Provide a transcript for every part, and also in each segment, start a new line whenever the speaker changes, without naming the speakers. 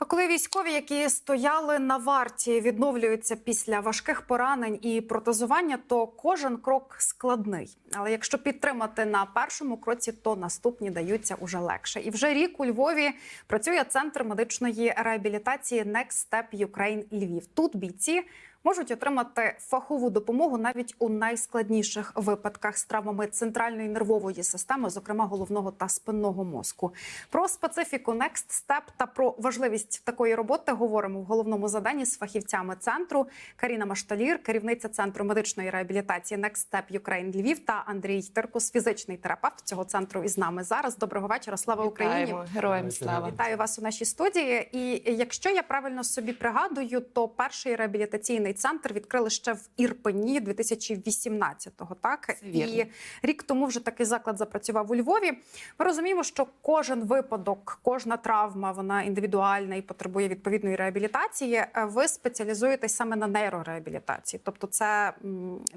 А коли військові, які стояли на варті, відновлюються після важких поранень і протезування, то кожен крок складний. Але якщо підтримати на першому кроці, то наступні даються уже легше. І вже рік у Львові працює центр медичної реабілітації Next Step Ukraine Львів. Тут бійці можуть отримати фахову допомогу навіть у найскладніших випадках з травмами центральної нервової системи, зокрема головного та спинного мозку. Про специфіку Next Step та про важливість такої роботи говоримо в головному заданні з фахівцями центру. Каріна Машталір, керівниця центру медичної реабілітації Next Step Ukraine Львів та Андрій Теркус, фізичний терапевт цього центру із нами зараз. Доброго вечора. Слава Україні!
Вітаємо. Героям слава.
Вітаю вас у нашій студії. І якщо я правильно собі пригадую, то перший реабілітаційний центр відкрили ще в Ірпені 2018-го. Так
Це вірно.
і рік тому вже такий заклад запрацював у Львові. Ми розуміємо, що кожен випадок, кожна травма, вона індивідуальна і потребує відповідної реабілітації. Е, Ви спеціалізуєтесь саме на нейрореабілітації, тобто це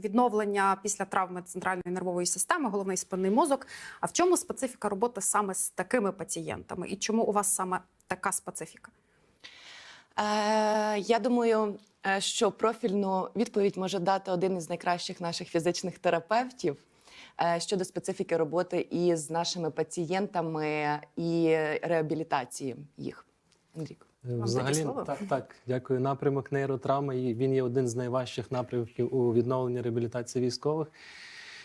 відновлення після травми центральної нервової системи, головний спинний мозок. А в чому специфіка роботи саме з такими пацієнтами? І чому у вас саме така специфіка?
Е, я думаю, що профільну відповідь може дати один із найкращих наших фізичних терапевтів е, щодо специфіки роботи із нашими пацієнтами і реабілітації їх. Андрійко.
Взагалі, так, так, дякую. Напрямок нейротравми. і Він є один з найважчих напрямків у відновленні реабілітації військових.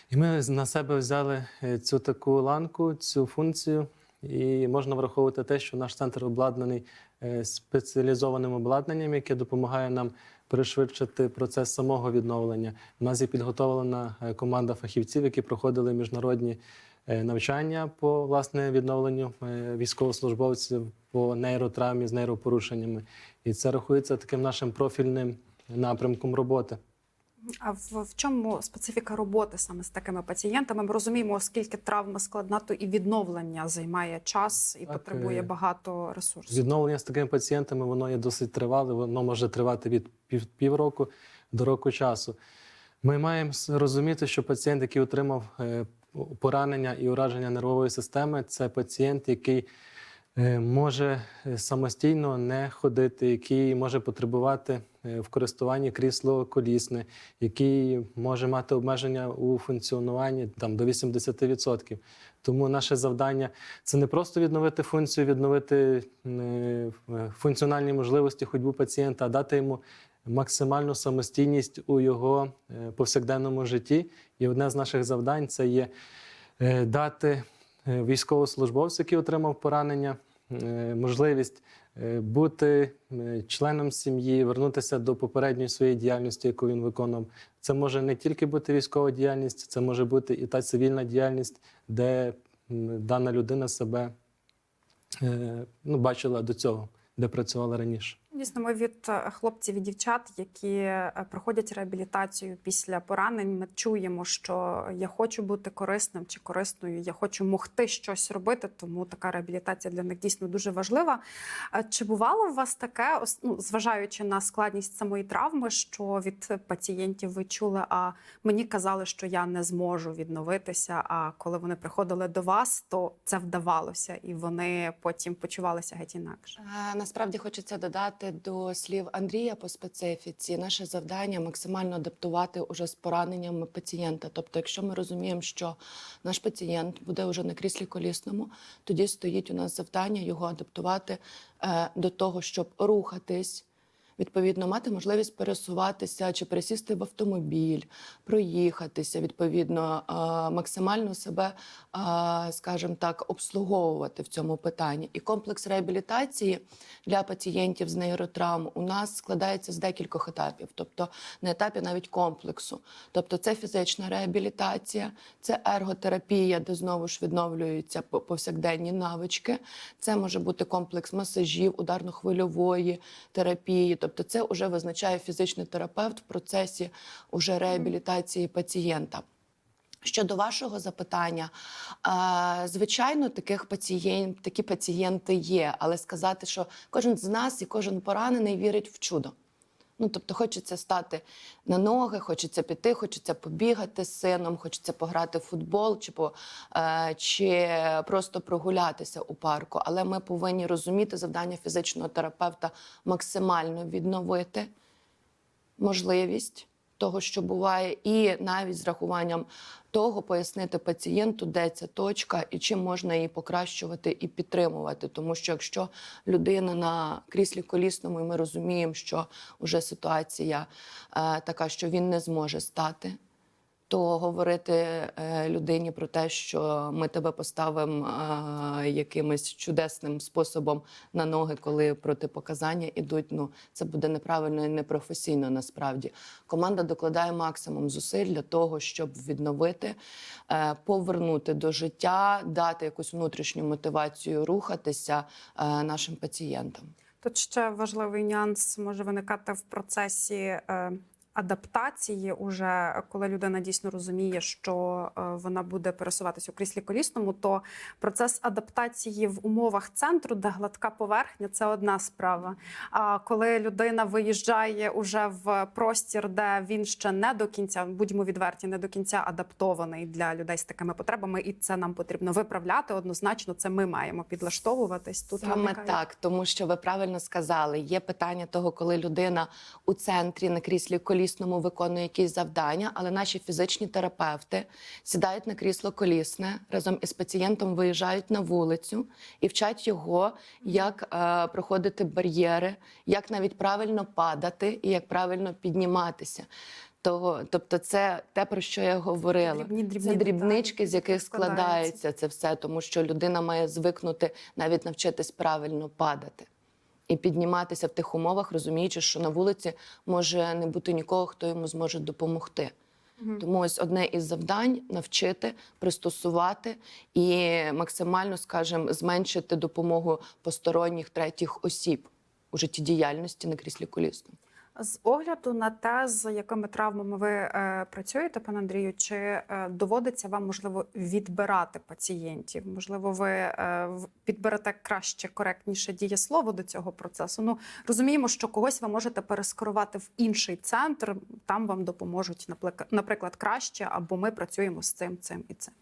І ми на себе взяли е, цю таку ланку, цю функцію. І можна враховувати те, що наш центр обладнаний е, спеціалізованим обладнанням, яке допомагає нам пришвидшити процес самого відновлення. У нас є підготовлена е, команда фахівців, які проходили міжнародні е, навчання по власне відновленню е, військовослужбовців по нейротравмі з нейропорушеннями. І це рахується таким нашим профільним напрямком роботи.
А в, в чому специфіка роботи саме з такими пацієнтами? Ми розуміємо, оскільки травма складна, то і відновлення займає час і
Так,
потребує
е,
багато ресурсів.
Відновлення з такими пацієнтами воно є досить тривале, воно може тривати від пів, півроку до року часу. Ми маємо розуміти, що пацієнт, який отримав е, поранення і ураження нервової системи, це пацієнт, який може е, самостійно не ходити, який може потребувати е, в користуванні крісло колісне, який може мати обмеження у функціонуванні там, до 80%. Тому наше завдання це не просто відновити функцію, відновити е, функціональні можливості ходьбу пацієнта, а дати йому максимальну самостійність у його е, повсякденному житті. І одне з наших завдань це є е, дати е, військовослужбовцю, який отримав поранення, е, можливість е, бути е, членом сім'ї, вернутися до попередньої своєї діяльності, яку він виконував. Це може не тільки бути військова діяльність, це може бути і та цивільна діяльність, де дана людина себе е, ну, бачила до цього, де працювала раніше.
Дійсно, ми від е, хлопців і дівчат, які е, проходять реабілітацію після поранень, ми чуємо, що я хочу бути корисним чи корисною, я хочу могти щось робити, тому така реабілітація для них дійсно дуже важлива. Чи бувало у вас таке, ну, зважаючи на складність самої травми, що від пацієнтів ви чули, а мені казали, що я не зможу відновитися. А коли вони приходили до вас, то це вдавалося, і вони потім почувалися геть інакше.
Е, Насправді хочеться додати до слів Андрія по специфіці. Наше завдання максимально адаптувати уже з пораненнями пацієнта. Тобто, якщо ми розуміємо, що наш пацієнт буде вже на кріслі колісному, тоді стоїть у нас завдання його адаптувати е, до того, щоб рухатись. Відповідно, мати можливість пересуватися чи пересісти в автомобіль, проїхатися, відповідно, максимально себе, скажімо так, обслуговувати в цьому питанні. І комплекс реабілітації для пацієнтів з нейротравм у нас складається з декількох етапів, тобто на етапі навіть комплексу. Тобто, це фізична реабілітація, це ерготерапія, де знову ж відновлюються повсякденні навички. Це може бути комплекс масажів, ударно-хвильової терапії. Тобто, це вже визначає фізичний терапевт в процесі уже реабілітації пацієнта. Щодо вашого запитання, звичайно, таких пацієнт, такі пацієнти є, але сказати, що кожен з нас і кожен поранений вірить в чудо. Ну, тобто, хочеться стати на ноги, хочеться піти, хочеться побігати з сином, хочеться пограти в футбол чи, по, е, чи просто прогулятися у парку. Але ми повинні розуміти завдання фізичного терапевта максимально відновити можливість того, що буває, і навіть з рахуванням того пояснити пацієнту, де ця точка і чим можна її покращувати і підтримувати. Тому що якщо людина на кріслі колісному, і ми розуміємо, що вже ситуація е, така, що він не зможе стати. То говорити е, людині про те, що ми тебе поставимо е, якимось чудесним способом на ноги, коли протипоказання ідуть, ну це буде неправильно і непрофесійно насправді. Команда докладає максимум зусиль для того, щоб відновити, е, повернути до життя, дати якусь внутрішню мотивацію рухатися нашим пацієнтам.
Тут ще важливий нюанс може виникати в процесі. Адаптації, уже коли людина дійсно розуміє, що е, вона буде пересуватися у кріслі колісному, то процес адаптації в умовах центру, де гладка поверхня, це одна справа. А коли людина виїжджає уже в простір, де він ще не до кінця, будьмо відверті, не до кінця адаптований для людей з такими потребами, і це нам потрібно виправляти. Однозначно, це ми маємо підлаштовуватись. Тут
Саме
виникає-
так, тому що ви правильно сказали, є питання того, коли людина у центрі на кріслі колісному виконує якісь завдання, але наші фізичні терапевти сідають на крісло колісне разом із пацієнтом, виїжджають на вулицю і вчать його, як е, проходити бар'єри, як навіть правильно падати і як правильно підніматися. Того, тобто, це те, про що я говорила.
Дрібні- дрібні
це дрібнички, з яких складається це все, тому що людина має звикнути навіть навчитись правильно падати і підніматися в тих умовах, розуміючи, що на вулиці може не бути нікого, хто йому зможе допомогти. Тому ось одне із завдань навчити, пристосувати і максимально, скажімо, зменшити допомогу посторонніх третіх осіб у життєдіяльності на кріслі колісному.
З огляду на те, з якими травмами ви е, працюєте, пане Андрію, чи е, доводиться вам можливо відбирати пацієнтів? Можливо, ви е, підберете краще, коректніше дієслово до цього процесу. Ну розуміємо, що когось ви можете перескерувати в інший центр, там вам допоможуть, наприклад, краще, або ми працюємо з цим, цим і цим.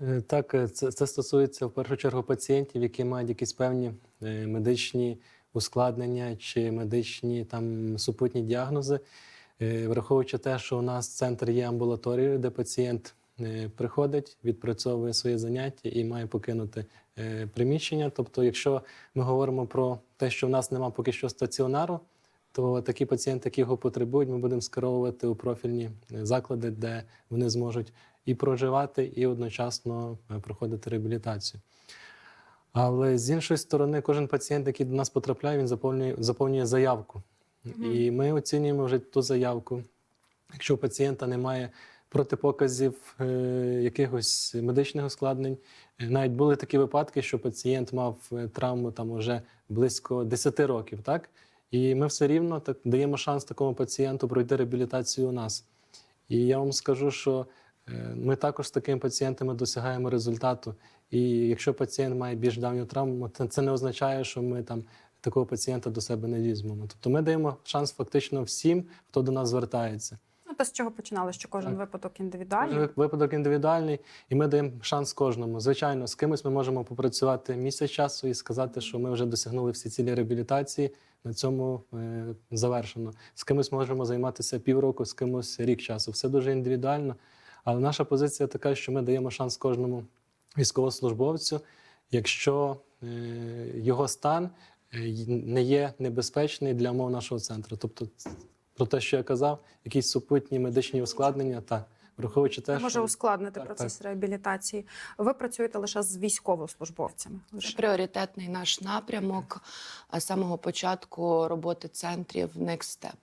Е, Так, е, це, це стосується в першу чергу пацієнтів, які мають якісь певні е, медичні ускладнення чи медичні там супутні діагнози. Е, Враховуючи те, що у нас центр є амбулаторією, де пацієнт е, приходить, відпрацьовує своє заняття і має покинути е, приміщення. Тобто, якщо ми говоримо про те, що в нас немає поки що стаціонару, то такі пацієнти, які його потребують, ми будемо скеровувати у профільні заклади, де вони зможуть і проживати, і одночасно проходити реабілітацію. Але з іншої сторони, кожен пацієнт, який до нас потрапляє, він заповнює, заповнює заявку. І ми оцінюємо вже ту заявку. Якщо у пацієнта немає протипоказів е, якихось медичних ускладнень, Е, навіть були такі випадки, що пацієнт мав е, травму там уже близько 10 років, так? І ми все рівно так даємо шанс такому пацієнту пройти реабілітацію у нас. І я вам скажу, що е, ми також з такими пацієнтами досягаємо результату. І якщо пацієнт має більш давню травму, це не означає, що ми там такого пацієнта до себе не візьмемо. Тобто ми даємо шанс фактично всім, хто до нас звертається.
Ну, те, з чого починали, що кожен
Так.
випадок індивідуальний.
Кожен випадок індивідуальний, і ми даємо шанс кожному. Звичайно, з кимось ми можемо попрацювати місяць часу і сказати, що ми вже досягнули всі цілі реабілітації. На цьому е, завершено. З кимось можемо займатися півроку, з кимось рік часу. Все дуже індивідуально. Але наша позиція така, що ми даємо шанс кожному військовослужбовцю, якщо е, його стан е, не є небезпечний для умов нашого центру. Тобто, про те, що я казав, якісь супутні медичні ускладнення, так, враховуючи те,
може
що
ускладнити
Так,
процес реабілітації. Ви працюєте лише з військовослужбовцями. Лише.
пріоритетний наш напрямок а, з самого початку роботи центрів Next Step.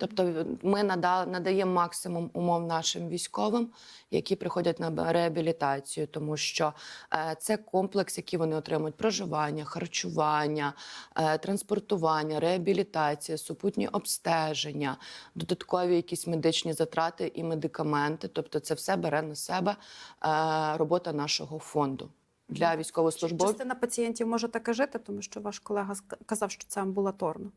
Тобто ми нада- надаємо максимум умов нашим військовим, які приходять на реабілітацію, тому що е, це комплекс, який вони отримують: проживання, харчування, е, транспортування, реабілітація, супутні обстеження, додаткові якісь медичні затрати і медикаменти. Тобто, це все бере на себе е, робота нашого фонду. Для військовослужбовців.
Частина пацієнтів може таке жити, тому що ваш колега казав, що це амбулаторно.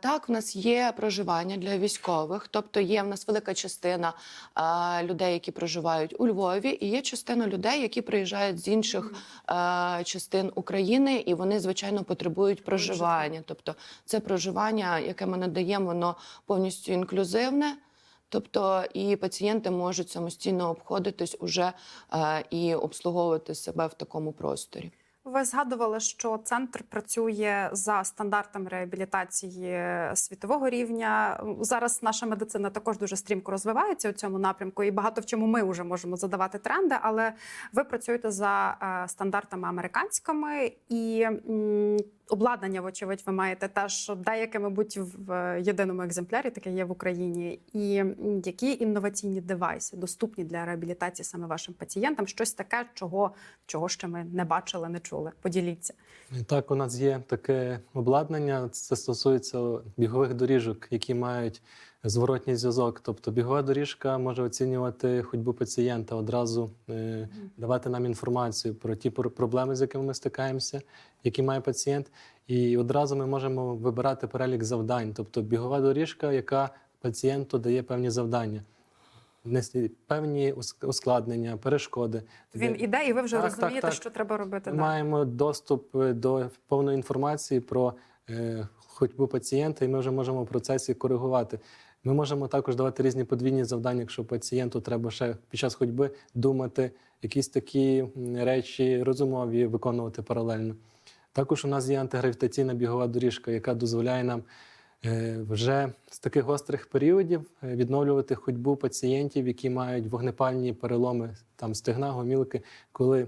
Так, в нас є проживання для військових, тобто є в нас велика частина людей, які проживають у Львові, і є частина людей, які приїжджають з інших частин України, і вони звичайно потребують проживання. Тобто, це проживання, яке ми надаємо, воно повністю інклюзивне. Тобто і пацієнти можуть самостійно обходитись уже е, і обслуговувати себе в такому просторі.
Ви згадували, що центр працює за стандартами реабілітації світового рівня. Зараз наша медицина також дуже стрімко розвивається у цьому напрямку, і багато в чому ми вже можемо задавати тренди. Але ви працюєте за е, стандартами американськими і обладнання, вочевидь, ви маєте теж деяке, мабуть, в єдиному екземплярі таке є в Україні. І які інноваційні девайси доступні для реабілітації саме вашим пацієнтам? Щось таке, чого, чого ще ми не бачили, не чули. Поділіться.
Так, у нас є таке обладнання. Це стосується бігових доріжок, які мають зворотній зв'язок. Тобто бігова доріжка може оцінювати ходьбу пацієнта, одразу е, давати нам інформацію про ті пр- проблеми, з якими ми стикаємося, які має пацієнт. І одразу ми можемо вибирати перелік завдань. Тобто бігова доріжка, яка пацієнту дає певні завдання. Певні ускладнення, перешкоди.
Він іде, і ви вже
Так, так,
розумієте,
так.
що треба робити
Ми маємо доступ е, до повної інформації про е, ходьбу пацієнта, і ми вже можемо в процесі коригувати. Ми можемо також давати різні подвійні завдання, якщо пацієнту треба ще під час ходьби думати, якісь такі речі розумові виконувати паралельно. Також у нас є антигравітаційна бігова доріжка, яка дозволяє нам е, вже з таких гострих періодів е, відновлювати ходьбу пацієнтів, які мають вогнепальні переломи там стегна, гомілки, коли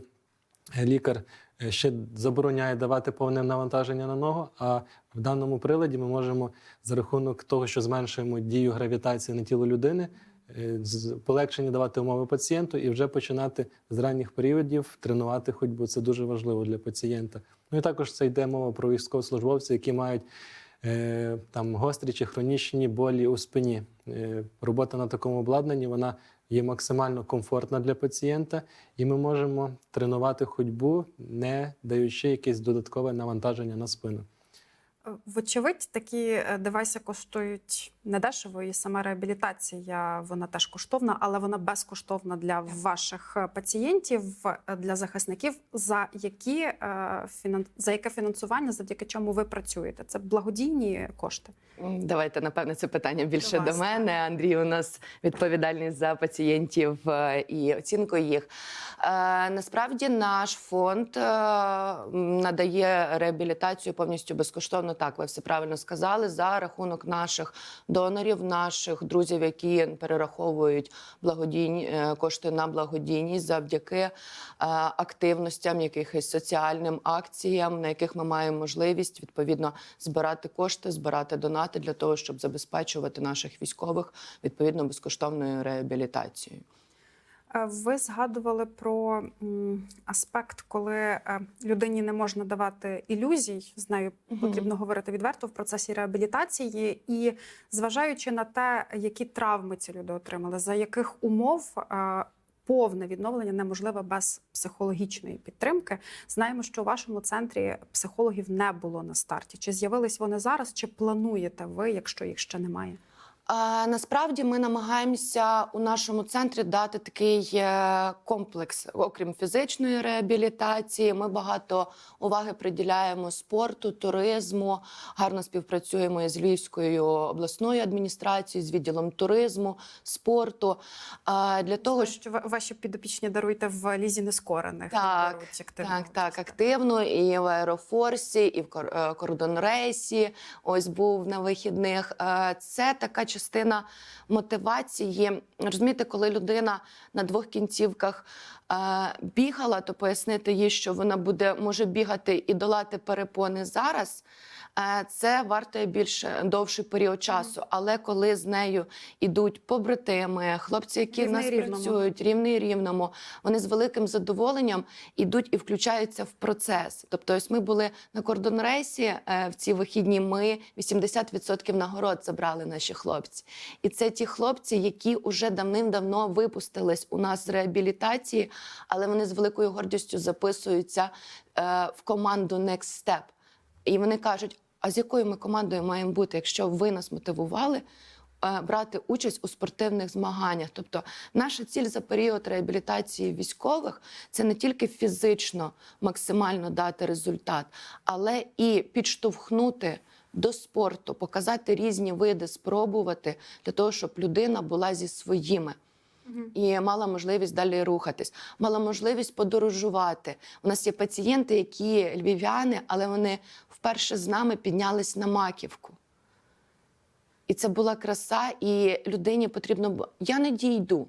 лікар е, ще забороняє давати повне навантаження на ногу. А в даному приладі ми можемо за рахунок того, що зменшуємо дію гравітації на тіло людини, е, полегшення давати умови пацієнту і вже починати з ранніх періодів тренувати ходьбу. Це дуже важливо для пацієнта. Ну і також це йде мова про військовослужбовців, які мають е, там гострі чи хронічні болі у спині. Е, робота на такому обладнанні вона є максимально комфортна для пацієнта, і ми можемо тренувати ходьбу, не даючи якесь додаткове навантаження на спину.
Е, Вочевидь, такі е, девайси коштують недешево, і сама реабілітація вона теж коштовна, але вона безкоштовна для ваших е, пацієнтів, е, для захисників. За які е, за яке фінансування, завдяки чому ви працюєте? Це благодійні кошти.
Давайте, напевне, це питання більше
До
до, мене. Андрій у нас відповідальний за пацієнтів і оцінку їх. Насправді наш фонд надає реабілітацію повністю безкоштовно. Так, ви все правильно сказали. За рахунок наших донорів, наших друзів, які перераховують благодійні е, кошти на благодійність завдяки е, активностям, якихось соціальним акціям, на яких ми маємо можливість відповідно збирати кошти, збирати донати для того, щоб забезпечувати наших військових відповідно безкоштовною реабілітацією.
Е, Ви згадували про аспект, коли е, людині не можна давати ілюзій. З нею потрібно говорити відверто в процесі реабілітації, і зважаючи на те, які травми ці люди отримали, за яких умов. е, Повне відновлення неможливе без психологічної підтримки. Знаємо, що у вашому центрі психологів не було на старті. Чи з'явились вони зараз, чи плануєте ви, якщо їх ще немає?
Насправді ми намагаємося у нашому центрі дати такий е, комплекс, окрім фізичної реабілітації. Ми багато уваги приділяємо спорту, туризму. Гарно співпрацюємо із Львівською обласною адміністрацією, з відділом туризму, спорту. Для того,
що ваші підопічні даруйте в лізі нескорених.
Так,
беруть
Так, так, активно і в аерофорсі, і в е, кордонрейсі. Ось був на вихідних. Е, Це така частина мотивації. Розумієте, коли людина на двох кінцівках е, бігала, то пояснити їй, що вона буде може бігати і долати перепони зараз. Е, Це вартує більш довший період часу. Але коли з нею ідуть побратими, хлопці, які в
Рівний
нас
рівному.
працюють, рівний рівному, вони з великим задоволенням ідуть і включаються в процес. Тобто, ось ми були на кордонрейсі е, в ці вихідні. Ми 80% нагород забрали наші хлопці. І це ті хлопці, які вже давним-давно випустились у нас з реабілітації, але вони з великою гордістю записуються е, в команду Next Step. І вони кажуть: а з якою ми командою маємо бути, якщо ви нас мотивували е, брати участь у спортивних змаганнях? Тобто, наша ціль за період реабілітації військових це не тільки фізично максимально дати результат, але і підштовхнути. До спорту, показати різні види, спробувати для того, щоб людина була зі своїми і мала можливість далі рухатись, мала можливість подорожувати. У нас є пацієнти, які львів'яни, але вони вперше з нами піднялись на маківку. І це була краса, і людині потрібно було. Я не дійду.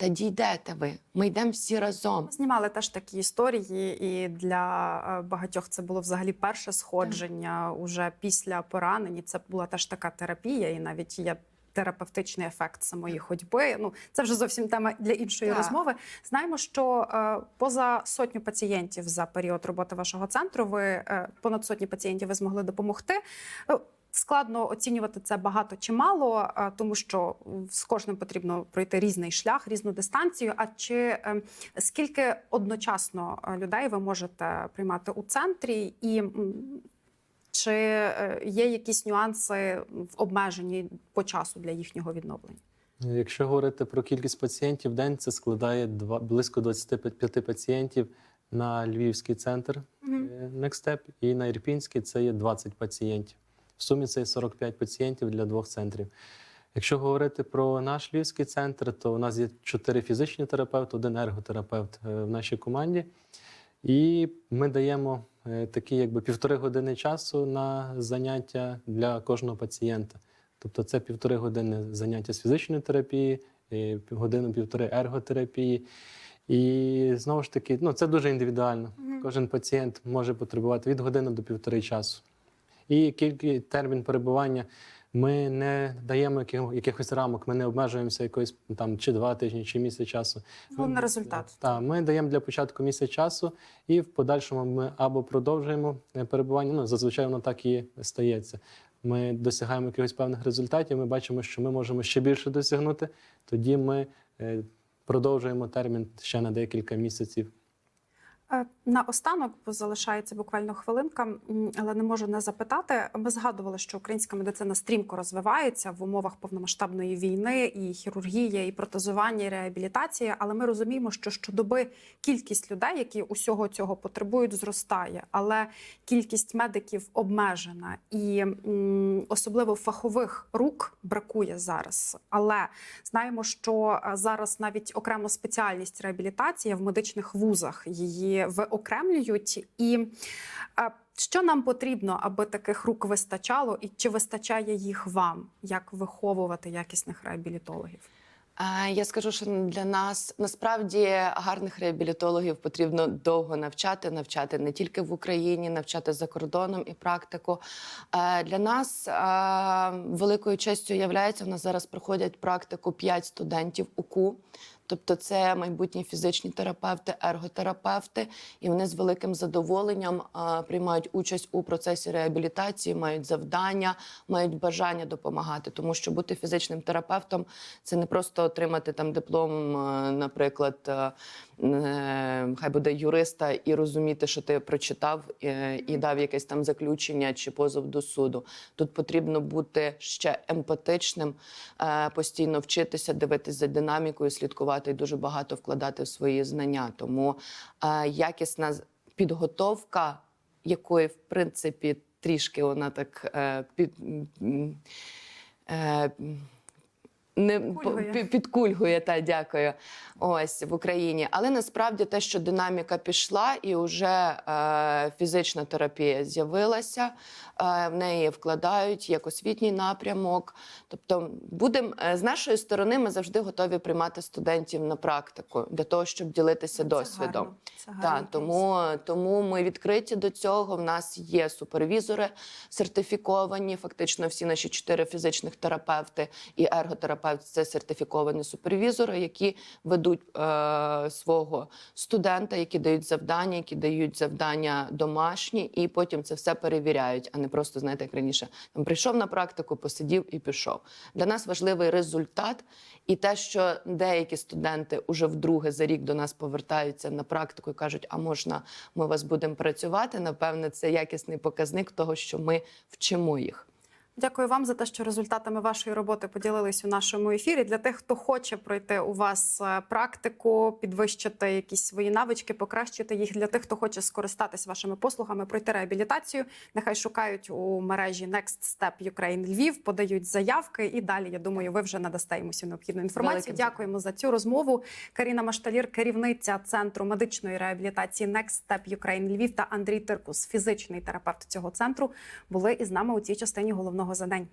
Та дійдете ви. Ми йдемо всі разом.
Ми знімали теж такі історії, і для е, багатьох це було взагалі перше сходження уже після поранень. Це була теж така терапія, і навіть є. Терапевтичний ефект самої ходьби. Ну це вже зовсім тема для іншої
Так.
розмови. Знаємо, що е, поза сотню пацієнтів за період роботи вашого центру, ви е, понад сотні пацієнтів ви змогли допомогти. Е, Складно оцінювати це багато чи мало, е, тому що з кожним потрібно пройти різний шлях, різну дистанцію. А чи е, скільки одночасно е, людей ви можете приймати у центрі, і чи е, є якісь нюанси в обмеженні по часу для їхнього відновлення?
Якщо говорити про кількість пацієнтів в день, це складає два, близько 25 пацієнтів на Львівський центр Next Step, і на Ірпінський це є 20 пацієнтів. В сумі це є 45 пацієнтів для двох центрів. Якщо говорити про наш львівський центр, то у нас є чотири фізичні терапевти, один ерготерапевт е, в нашій команді. І ми даємо такі якби півтори години часу на заняття для кожного пацієнта. Тобто це півтори години заняття з фізичної терапії, і годину-півтори ерготерапії. І знову ж таки, ну це дуже індивідуально. Кожен пацієнт може потребувати від години до півтори часу. І кількість термін перебування ми не даємо якихось рамок, ми не обмежуємося якоюсь там чи два тижні, чи місяць часу.
Головне результат.
Так, ми даємо для початку місяць часу, і в подальшому ми або продовжуємо е, перебування. Ну зазвичай воно так і стається. Ми досягаємо якихось певних результатів. Ми бачимо, що ми можемо ще більше досягнути. Тоді ми е, продовжуємо термін ще на декілька місяців.
Е, На останок, бо залишається буквально хвилинка, але не можу не запитати. Ми згадували, що українська медицина стрімко розвивається в умовах повномасштабної війни, і хірургія, і протезування, і реабілітація. Але ми розуміємо, що щодоби кількість людей, які усього цього потребують, зростає. Але кількість медиків обмежена, і особливо фахових рук бракує зараз. Але знаємо, що е, зараз навіть окремо спеціальність реабілітація в медичних вузах її виокремлюють. І що нам потрібно, аби таких рук вистачало, і чи вистачає їх вам, як виховувати якісних реабілітологів?
Я скажу, що для нас насправді гарних реабілітологів потрібно довго навчати, навчати не тільки в Україні, навчати за кордоном і практику. Для нас великою честю являється, у нас зараз проходять практику 5 студентів УКУ. Тобто це майбутні фізичні терапевти, ерготерапевти, і вони з великим задоволенням приймають участь у процесі реабілітації, мають завдання, мають бажання допомагати. Тому що бути фізичним терапевтом це не просто отримати там диплом, наприклад, е, е, хай буде юриста, і розуміти, що ти прочитав е, і дав якесь там заключення чи позов до суду. Тут потрібно бути ще емпатичним, постійно вчитися, дивитися за динамікою, слідкувати і дуже багато вкладати в свої знання. Тому е, якісна підготовка, якої в принципі трішки вона так е, під. е, не
Підкульгує.
підкульгує, та дякую. Ось в Україні. Але насправді те, що динаміка пішла, і вже е, фізична терапія з'явилася, е, в неї вкладають як освітній напрямок. Тобто, будемо е, з нашої сторони, ми завжди готові приймати студентів на практику для того, щоб ділитися
Це
досвідом.
гарно. Це
Так, тому, тому ми відкриті до цього. В нас є супервізори сертифіковані. Фактично, всі наші чотири фізичних терапевти і ерготерапевт це сертифіковані супервізори, які ведуть е, свого студента, які дають завдання, які дають завдання домашні, і потім це все перевіряють, а не просто знаєте, як раніше там прийшов на практику, посидів і пішов. Для нас важливий результат, і те, що деякі студенти уже вдруге за рік до нас повертаються на практику і кажуть, а можна ми вас будемо працювати. Напевне, це якісний показник того, що ми вчимо їх.
Дякую вам за те, що результатами вашої роботи поділились у нашому ефірі. Для тих, хто хоче пройти у вас е, практику, підвищити якісь свої навички, покращити їх. Для тих, хто хоче скористатись вашими послугами, пройти реабілітацію. Нехай шукають у мережі Next Step Ukraine Львів, подають заявки. І далі я думаю, ви вже надасте йому всю необхідну інформацію.
Великим
Дякуємо за цю розмову. Каріна Машталір, керівниця центру медичної реабілітації Next Step Ukraine Львів та Андрій Тиркус, фізичний терапевт цього центру, були із нами у цій частині головного за день.